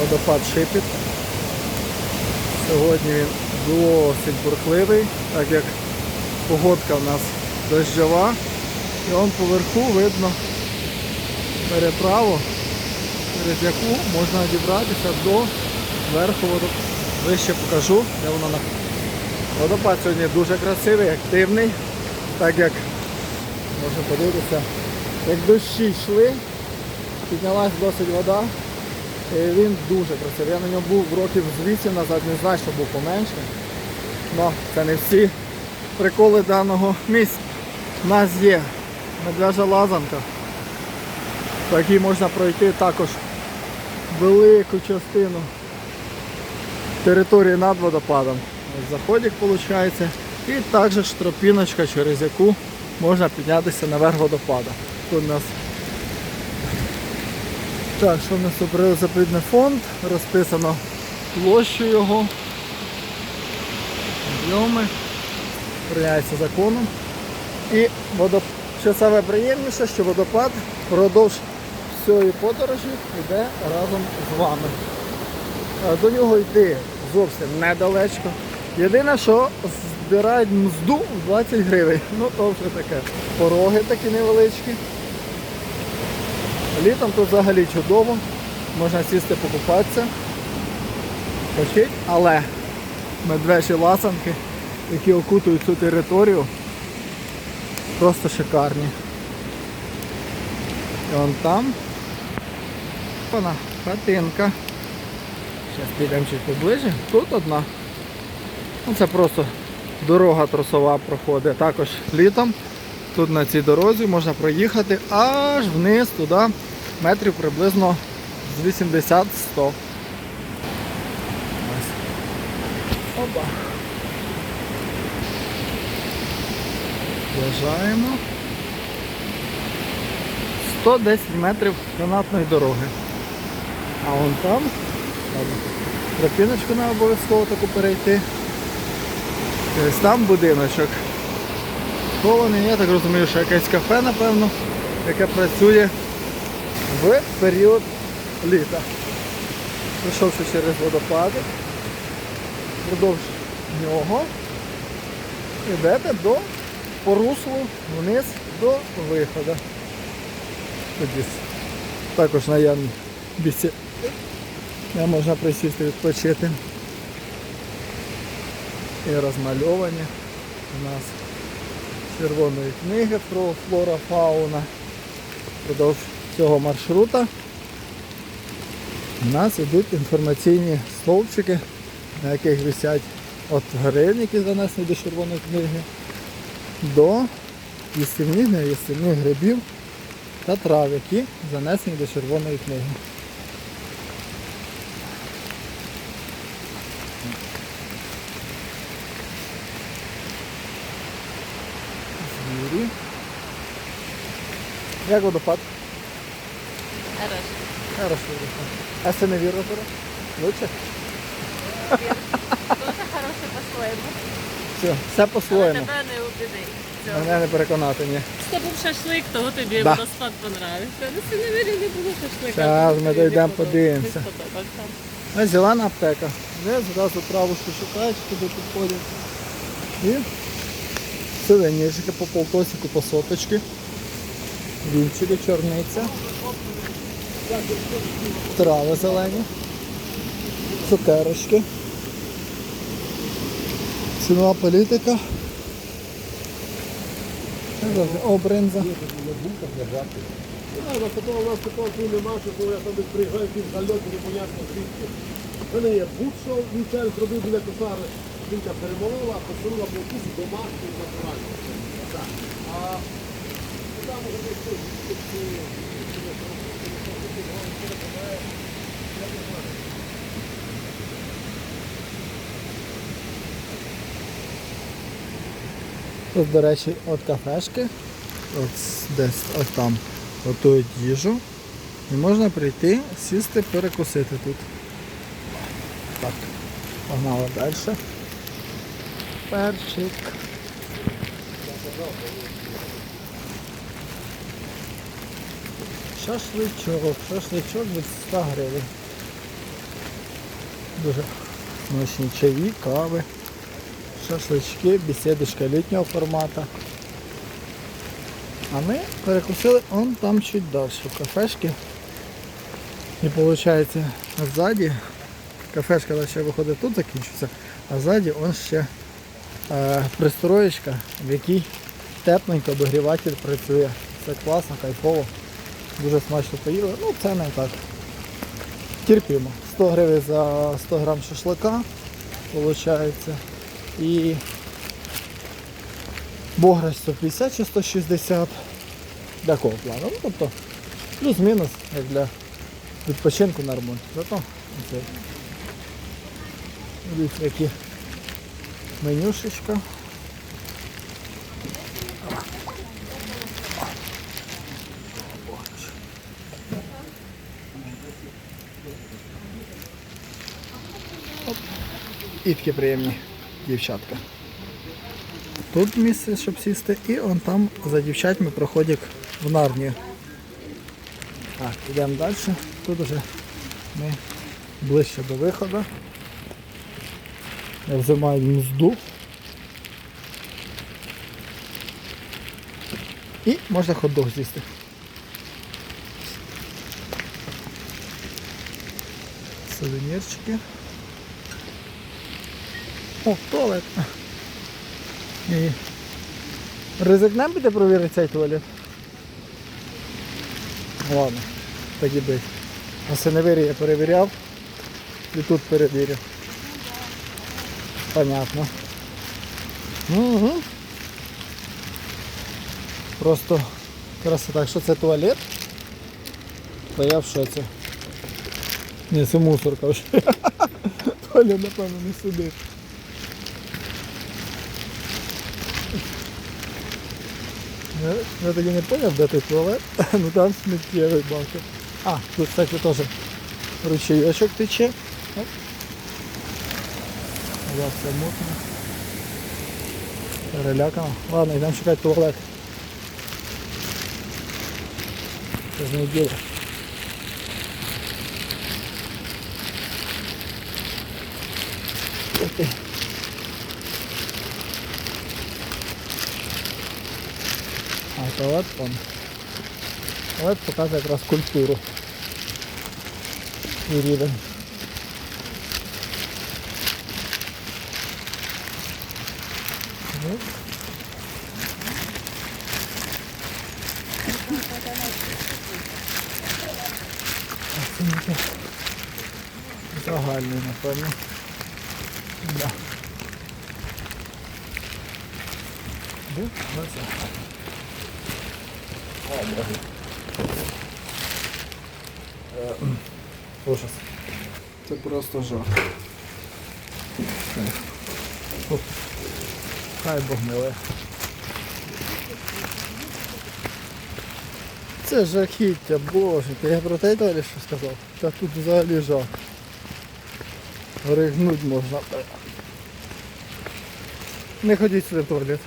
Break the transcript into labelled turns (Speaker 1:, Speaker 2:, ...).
Speaker 1: водопад Шипіт. Сьогодні він досить бурхливий, так як погодка в нас дощова. І он поверху видно переправу, через яку можна дібратися до верху водопаду. Вище покажу, де воно на Водопад сьогодні дуже красивий, активний, так як можна подивитися, як дощі йшли, піднялась досить вода. І він дуже красивий. Я на ньому був років з 8 назад, не знаю, що був поменше. Але це не всі приколи даного місця. У нас є медвежа лазанка, по якій можна пройти також велику частину території над водопадом. Заходик виходить. І також тропіночка, через яку можна піднятися наверх водопада. Тут у нас так, що в нас тут природозаповідний фонд, розписано площу його, об'єми, прийняється законом. І водоп... що саме приємніше, що водопад впродовж всієї подорожі йде разом з вами. Е, До нього йти зовсім недалечко. Єдине, що збирають мзду в 20 гривень. Ну то вже таке. Пороги такі невеличкі. Літом тут взагалі чудово. Можна сісти покупатися. Почить, але медвежі ласанки, які окутують цю територію, просто шикарні. І вон там вона хатинка. Зараз підемо чуть поближче. Тут одна. Ну, Це просто дорога тросова проходить. Також літом тут на цій дорозі можна проїхати аж вниз туди, метрів приблизно з 80-100. Ось. Опа. В'їжджаємо. 110 метрів канатної дороги. А вон там, тропіночку не обов'язково таку перейти. Ось там будиночок. Хований, я так розумію, що якесь кафе, напевно, яке працює в період літа. Прийшовши через водопади, впродовж нього йдете до по руслу вниз до виходу. Тоді також наявні бісі. Де можна присісти відпочити. І розмальовані у нас червоної книги про флора фауна. Продовж цього маршрута у нас йдуть інформаційні стовпчики, на яких висять от гриль, які занесені до червоної книги, до їстівних, неїстівних грибів та трав, які занесені до червоної книги. Звірі. Як водопад?
Speaker 2: Хорошо.
Speaker 1: Хороший водопад. А це вірно зараз? Лучше?
Speaker 2: Дуже хороше по-своєму.
Speaker 1: Все, все
Speaker 2: Але
Speaker 1: по-своєму.
Speaker 2: тебе не убіди.
Speaker 1: Мене не переконати, ні.
Speaker 2: Це був шашлик, того тобі
Speaker 1: Да.
Speaker 2: водоспад понравився. На Синевірі не було шашлика. Тому
Speaker 1: ми дійдемо, подивимося. Ось зелена аптека. Де зразу травушки шукають, туди підходять. І сувенірчики по полтосику, по соточки. Вінчики, чорниця. Трави зелені. Цукерочки. Цінова політика. О, бринза.
Speaker 3: Треба, потім у нас такого нема, що я там приїжджаю, якісь гальоти, непонятно звідки. В мене є будь-що, вівчар зробив біля косари, жінка перемолола, посунула по вкусу домашню і натуральну. Так. А там уже десь тут,
Speaker 1: до речі, от кафешки, от десь от там готують їжу. І можна прийти, сісти, перекусити тут. Так, погнали далі. Перчик. Шашличок, шашличок від 100 гривень. Дуже смачні чаї, кави, шашлички, бесідочка літнього формату. А ми перекусили он там чуть далі, кафешки. І виходить, ззаді, кафешка далі виходить тут закінчиться, а ззаді он ще е, пристроєчка, в якій тепленько обігріватель працює. Це класно, кайфово. Дуже смачно поїли. Ну, це не так. Терпимо. 100 гривень за 100 грам шашлика, виходить. І бограч 150 чи 160 такого плану. Ну, тобто плюс-мінус, як для відпочинку нормально. Зато це. Дивіться, які менюшечка. І такі приємні дівчатка. Тут місце, щоб сісти, і он там за дівчатами проходять в Нарнію. Так, йдемо далі. Тут вже ми ближче до виходу. Взимають мзду. І можна хот-дог з'їсти. Сувенірчики. О, туалет. І ризикнем піде провірити цей туалет. Ладно, так і бить. На Синевирі я перевіряв і тут перевірю. Понятно. Угу. Просто красота. Якщо це туалет, то я в шоці. Ні, це мусорка вже. Туалет, напевно, не сюди. Я, я тоді не поняв, де той туалет, ну там сміттєвий бачу. А, тут, кстати, теж ручейочок тече. Оп. Да, все мутно. Перелякано. Ладно, йдемо шукати туалет. Це ж не діло. Ух Ти. А туалет он. Туалет показує якраз культуру. І рівень. Ну. Оцінки. Загальний, напевно. Да. Де? Оце. Ужас. Це просто жах. Хай Бог миле. Це жахіття, боже, я про те далі що сказав. Та тут взагалі жах. Ригнуть можна. Не ходіть сюди в туалет.